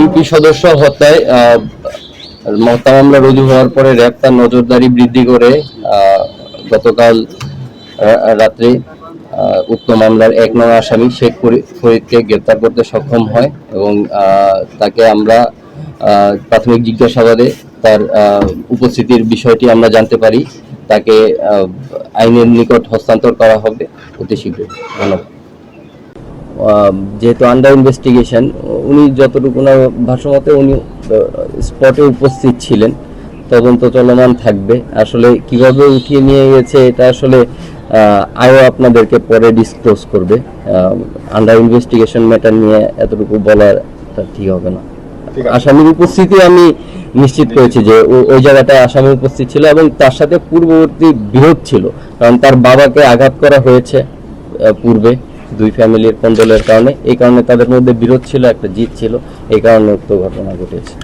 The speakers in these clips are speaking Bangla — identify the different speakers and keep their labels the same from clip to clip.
Speaker 1: ইউপি সদস্য হত্যায় হত্যা মামলা রুজু হওয়ার পরে র্যাব তার নজরদারি বৃদ্ধি করে গতকাল রাত্রে উক্ত মামলার এক আসামি শেখ ফরিদকে গ্রেপ্তার করতে সক্ষম হয় এবং তাকে আমরা প্রাথমিক জিজ্ঞাসাবাদে তার উপস্থিতির বিষয়টি আমরা জানতে পারি। তাকে আইনের নিকট হস্তান্তর করা হবে অতি শীঘ্রই। ধন্যবাদ। যেহেতু আন্ডার ইনভেস্টিগেশন উনি যতটুকু না ভাষ্যমতে উনি স্পটে উপস্থিত ছিলেন তদন্ত চলমান থাকবে। আসলে কীভাবে উঠিয়ে নিয়ে গেছে এটা আসলে আয়ও আপনাদেরকে পরে ডিসক্লোজ করবে। আন্ডার ইনভেস্টিগেশন ম্যাটার নিয়ে এতটুকু বলার ঠিক হবে না। আসামির উপস্থিতি আমি নিশ্চিত করেছি যে ওই জায়গাটায় আসামি উপস্থিত ছিল এবং তার সাথে পূর্ববর্তী বিরোধ ছিল কারণ তার বাবাকে আঘাত করা হয়েছে পূর্বে। দুই ফ্যামিলির কন্দলের কারণে। এই কারণে তাদের মধ্যে বিরোধ ছিল, একটা জিত ছিল। এই কারণে উক্ত ঘটনা ঘটেছে।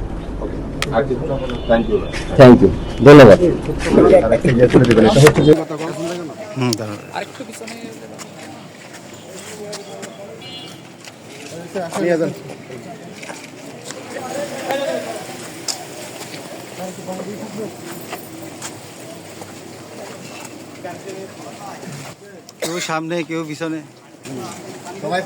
Speaker 1: থ্যাংক ইউ ধন্যবাদ।
Speaker 2: কেউ সামনে, কেউ পিছনে।
Speaker 3: সবাই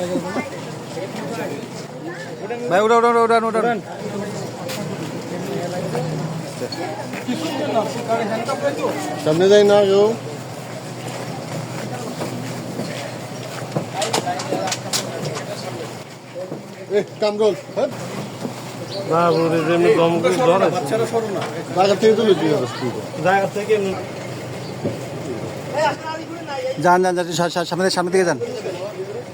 Speaker 3: গেল।
Speaker 2: ভাই উড়া উড়া উড়ান উড়ান
Speaker 3: সামনে যাই না কেউ। কামরুল হ্যাঁ?
Speaker 4: বাবুরে যেমনি দম করে ধরে
Speaker 3: বাজার থেকে তুলে দিয়ে
Speaker 4: জায়গা থেকে
Speaker 2: যান যান সামনে সামনে দিকে যান।